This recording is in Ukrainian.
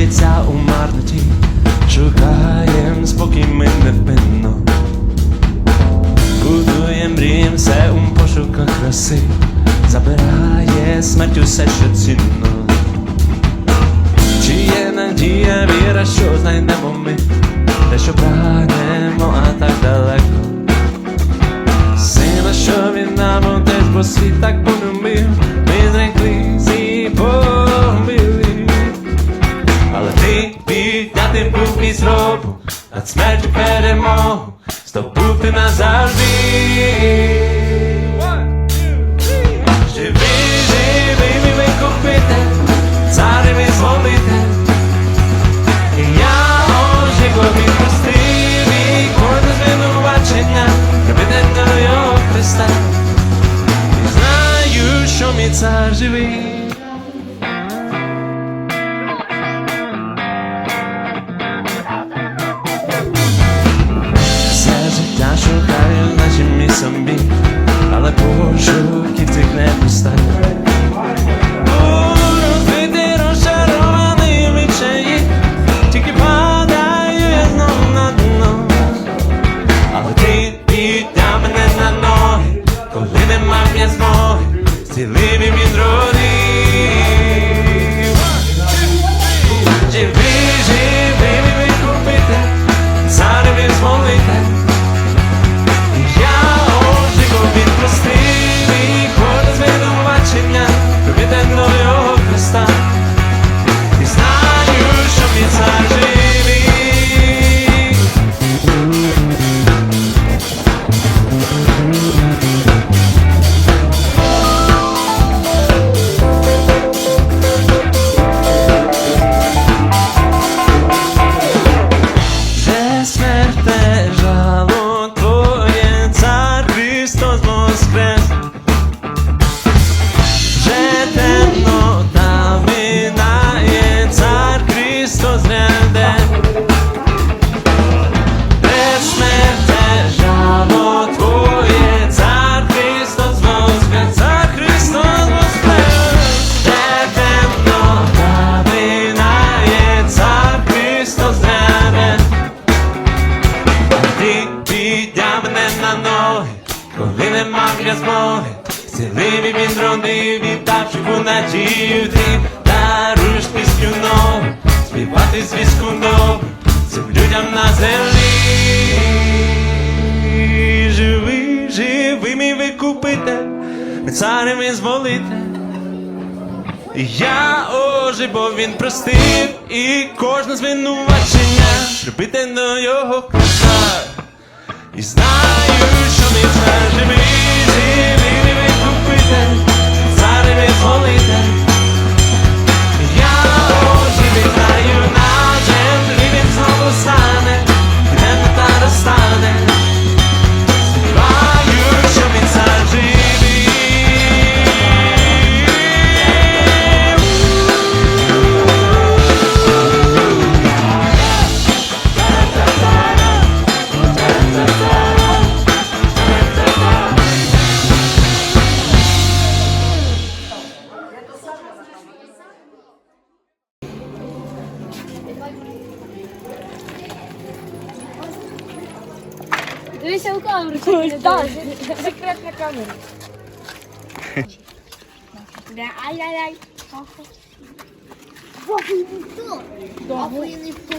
заблудиться у марноті, шукаєм спокій ми невпинно, будуєм мрієм все у пошуках краси, забирає смерть усе, що цінно. Чи є надія, віра, що знайдемо ми, те, що прагнемо, а так далеко. Сила, що він нам теж бо світ так був. Над смертю перемогу, здобути назавжди. Живий, живий, мій викупитель, цар і визволитель. І я ожиго він простив і кожне звинувачення приведено його Христа. І знаю, що мій цар живий. Мій але пошуків цих не достатньо. Я змоги, зцілив він родив, і давши в надію ти даруєш пісню нову, співати звістку нову цим людям на землі. Живий, живий мій викупитель, мій цар і. І Я ожив, бо він простив і кожне звинувачення прибите до його Христа. І знаю, Дивися у камеру, так. Секретна камера. Ай-яй-яй. Охуєнний хто? Охуєнний хто?